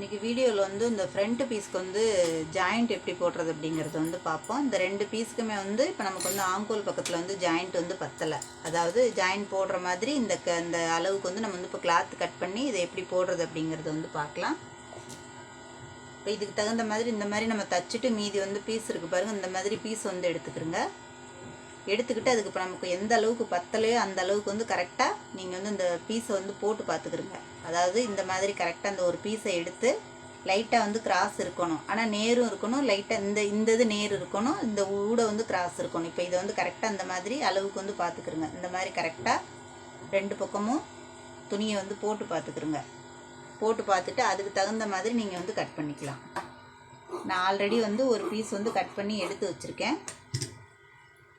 இன்றைக்கி வீடியோவில் வந்து இந்த ஃப்ரண்ட் பீஸ்க்கு வந்து ஜாயிண்ட் எப்படி போடுறது அப்படிங்கிறத வந்து பார்ப்போம். இந்த ரெண்டு பீஸ்க்குமே வந்து இப்போ நமக்கு வந்து ஆங்கோல் பக்கத்தில் வந்து ஜாயிண்ட் வந்து பத்தலை. அதாவது ஜாயிண்ட் போடுற மாதிரி இந்த க இந்த அளவுக்கு வந்து நம்ம வந்து இப்போ கிளாத் கட் பண்ணி இதை எப்படி போடுறது அப்படிங்கிறத வந்து பார்க்கலாம். இப்போ இதுக்கு தகுந்த மாதிரி இந்த மாதிரி நம்ம தச்சுட்டு மீதி வந்து பீஸ் இருக்குது பாருங்கள் இந்த மாதிரி பீஸ் வந்து எடுத்துக்கிறோங்க எடுத்துக்கிட்டு அதுக்கு இப்போ நமக்கு எந்த அளவுக்கு பத்தலையோ அந்த அளவுக்கு வந்து கரெக்டாக நீங்கள் வந்து இந்த பீஸை வந்து போட்டு பார்த்துக்கிறங்க அதாவது இந்த மாதிரி கரெக்டாக அந்த ஒரு பீஸை எடுத்து லைட்டாக வந்து கிராஸ் இருக்கணும். ஆனால் நேரும் இருக்கணும் லைட்டாக இந்த இந்த இது நேர் இருக்கணும் இந்த ஊட வந்து கிராஸ் இருக்கணும். இப்போ இதை வந்து கரெக்டாக அந்த மாதிரி அளவுக்கு வந்து பார்த்துக்கிறங்க இந்த மாதிரி கரெக்டாக ரெண்டு பக்கமும் துணியை வந்து போட்டு பார்த்துக்கிறங்க போட்டு பார்த்துட்டு அதுக்கு தகுந்த மாதிரி நீங்கள் வந்து கட் பண்ணிக்கலாம். நான் ஆல்ரெடி வந்து ஒரு பீஸ் வந்து கட் பண்ணி எடுத்து வச்சுருக்கேன்.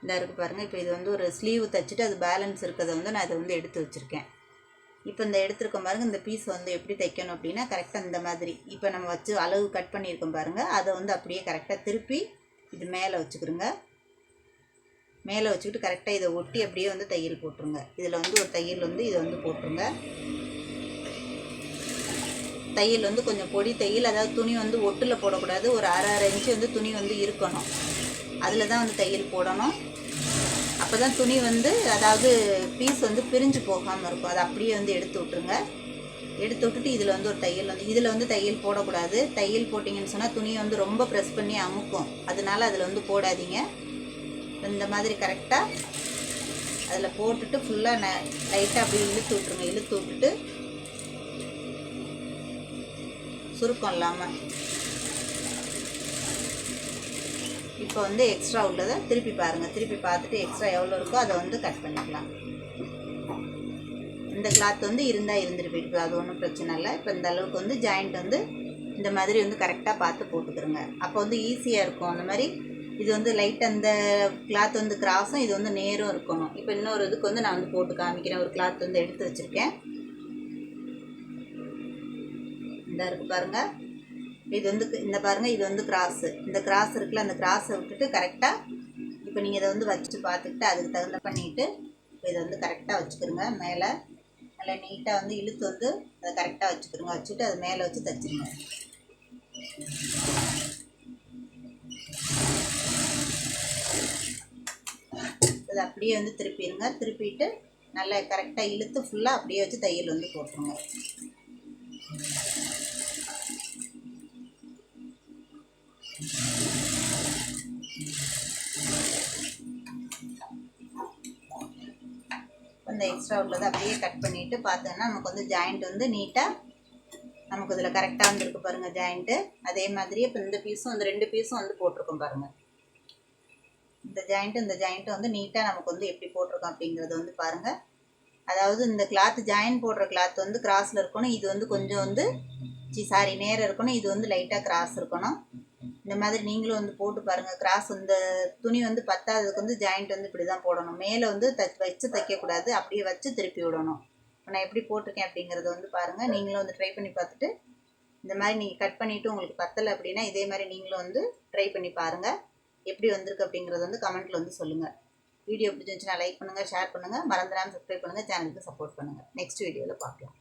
இந்த இருக்குது பாருங்கள் இப்போ இது வந்து ஒரு ஸ்லீவ் தைச்சிட்டு அது பேலன்ஸ் இருக்கிறத வந்து நான் இதை வந்து எடுத்து வச்சுருக்கேன். இப்போ இந்த எடுத்துருக்க பாருங்கள் இந்த பீஸ் வந்து எப்படி தைக்கணும் அப்படின்னா கரெக்டாக இந்த மாதிரி. இப்போ நம்ம வச்சு அளவு கட் பண்ணியிருக்கோம் பாருங்கள் அதை வந்து அப்படியே கரெக்டாக திருப்பி இது மேலே வச்சுக்கிறோங்க மேலே வச்சுக்கிட்டு கரெக்டாக இதை ஒட்டி அப்படியே வந்து தையல் போட்டுருங்க. இதில் வந்து ஒரு தையல் வந்து இதை வந்து போட்டுருங்க. தையல் வந்து கொஞ்சம் பொடி தையல் அதாவது துணி வந்து ஒட்டில் போடக்கூடாது. ஒரு அரை அரை இன்ச்சு வந்து துணி வந்து இருக்கணும். அதில் தான் வந்து தையல் போடணும். அப்போ தான் துணி வந்து அதாவது பீஸ் வந்து பிரிஞ்சு போகாமல் இருக்கும். அதை அப்படியே வந்து எடுத்து விட்ருங்க எடுத்து விட்டுட்டு இதில் வந்து ஒரு தையல் வந்து இதில் வந்து தையல் போடக்கூடாது. தையல் போட்டிங்கன்னு சொன்னால் துணியை வந்து ரொம்ப ப்ரெஸ் பண்ணி அமுக்கும். அதனால அதில் வந்து போடாதீங்க. இந்த மாதிரி கரெக்டாக அதில் போட்டுட்டு ஃபுல்லாக ந லைட்டாக அப்படி இழுத்து விட்ருங்க இழுத்து விட்டுட்டு சுருக்கம் இல்லாமல் இப்போ வந்து எக்ஸ்ட்ரா உள்ளதை திருப்பி பாருங்கள் திருப்பி பார்த்துட்டு எக்ஸ்ட்ரா எவ்வளோ இருக்கோ அதை வந்து கட் பண்ணிக்கலாம். இந்த கிளாத் வந்து இருந்தால் இருந்துட்டு போயிட்டு அது ஒன்றும் பிரச்சனை இல்லை. இப்போ இந்த அளவுக்கு வந்து ஜாயிண்ட் வந்து இந்த மாதிரி வந்து கரெக்டாக பார்த்து போட்டுக்கிறோங்க. அப்போ வந்து ஈஸியாக இருக்கும். அந்த மாதிரி இது வந்து லைட் அந்த கிளாத் வந்து கிராஸும் இது வந்து நேரும் இருக்கணும். இப்போ இன்னொரு இதுக்கு வந்து நான் வந்து போட்டு காமிக்கிறேன். ஒரு கிளாத் வந்து எடுத்து வச்சுருக்கேன். இந்த இருக்குது பாருங்கள் இது வந்து இந்த பாருங்கள் இது வந்து கிராஸு இந்த கிராஸ் இருக்குல்ல அந்த கிராஸை விட்டுட்டு கரெக்டாக இப்போ நீங்கள் இதை வந்து வச்சுட்டு பார்த்துக்கிட்டு அதுக்கு தகுந்த பண்ணிட்டு இப்போ இதை வந்து கரெக்டாக வச்சுக்கிறோங்க மேலே நல்லா நீட்டாக வந்து இழுத்து வந்து அதை கரெக்டாக வச்சுக்கிறோங்க வச்சுட்டு அது மேலே வச்சு தச்சுருங்க. அது அப்படியே வந்து திருப்பிடுங்க திருப்பிட்டு நல்லா கரெக்டாக இழுத்து ஃபுல்லாக அப்படியே வச்சு தையல் வந்து போட்டுருங்க. இந்த எக்ஸ்ட்ரா உள்ளதை அப்படியே கட் பண்ணிவிட்டு பார்த்தோன்னா நமக்கு வந்து ஜாயிண்ட் வந்து நீட்டாக நமக்கு இதில் கரெக்டாக வந்துருக்கு பாருங்கள் ஜாயிண்ட்டு அதே மாதிரியே இப்போ இந்த பீஸும் இந்த ரெண்டு பீஸும் வந்து போட்டிருக்கோம் பாருங்கள் இந்த ஜாயிண்ட்டு இந்த ஜாயிண்ட்டு வந்து நீட்டாக நமக்கு வந்து எப்படி போட்டிருக்கோம் அப்படிங்கிறத வந்து பாருங்கள் அதாவது இந்த கிளாத் ஜாயின் போடுற கிளாத் வந்து கிராஸில் இருக்கணும். இது வந்து கொஞ்சம் வந்து சி சாரி நேரம் இருக்கணும். இது வந்து லைட்டாக கிராஸ் இருக்கணும். இந்த மாதிரி நீங்களும் வந்து போட்டு பாருங்கள் கிராஸ் இந்த துணி வந்து பத்தாததுக்கு வந்து ஜாயிண்ட் வந்து இப்படி தான் போடணும். மேலே வந்து த வச்சு தைக்கக்கூடாது. அப்படியே வச்சு திருப்பி விடணும். இப்போ நான் எப்படி போட்டிருக்கேன் அப்படிங்கிறத வந்து பாருங்கள் நீங்களும் வந்து ட்ரை பண்ணி பார்த்துட்டு இந்த மாதிரி நீங்கள் கட் பண்ணிவிட்டு உங்களுக்கு பத்தலை அப்படின்னா இதே மாதிரி நீங்களும் வந்து ட்ரை பண்ணி பாருங்கள் எப்படி வந்திருக்கு அப்படிங்கிறது வந்து கமெண்ட்டில் வந்து சொல்லுங்கள் வீடியோ பிடிச்சிருந்துச்சுன்னா லைக் பண்ணுங்கள் ஷேர் பண்ணுங்கள் மறந்துடாமல் சப்ஸ்கிரைப் பண்ணுங்கள் சேனலுக்கு சப்போர்ட் பண்ணுங்கள் நெக்ஸ்ட் வீடியோவில் பார்க்கலாம்.